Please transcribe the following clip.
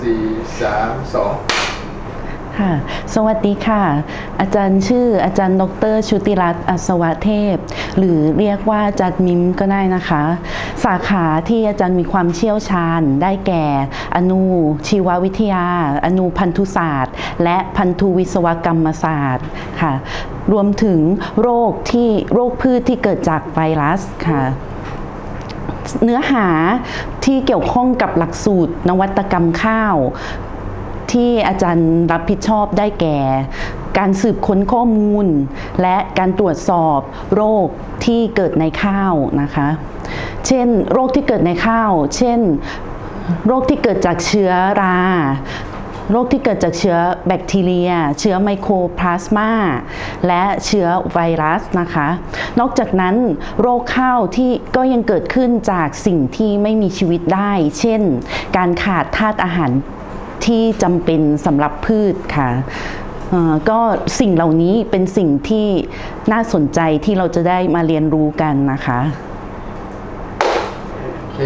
สี่สามสองค่ะ สวัสดีค่ะ อาจารย์ชื่ออาจารย์ดรชุติรัตน์อัศวเทพ หรือเรียกว่าอาจารย์มิมก็ได้นะคะ สาขาที่อาจารย์มีความเชี่ยวชาญ ได้แก่ อนุชีววิทยา อนุพันธุศาสตร์ และพันธุวิศวกรรมศาสตร์ค่ะ รวมถึงโรคที่โรคพืชที่เกิดจากไวรัสค่ะ เนื้อหาที่เกี่ยวข้องกับหลักสูตรนวัตกรรมข้าว ที่อาจารย์รับผิดชอบได้แก่ การสืบค้นข้อมูล และการตรวจสอบโรคที่เกิดในข้าวนะคะ เช่น โรคที่เกิดในข้าว เช่นโรคที่เกิดจากเชื้อรา โรคที่เกิดจากเชื้อแบคทีเรีย เชื้อไมโครพลาสมาและเชื้อไวรัสนะคะ นอกจากนั้นโรคข้าวที่ก็ยังเกิดขึ้นจากสิ่งที่ไม่มีชีวิตได้ เช่น การขาดธาตุอาหารที่จำเป็นสำหรับพืชค่ะก็สิ่งเหล่านี้เป็นสิ่งที่น่าสนใจที่เราจะได้มาเรียนรู้กันนะคะ โอเค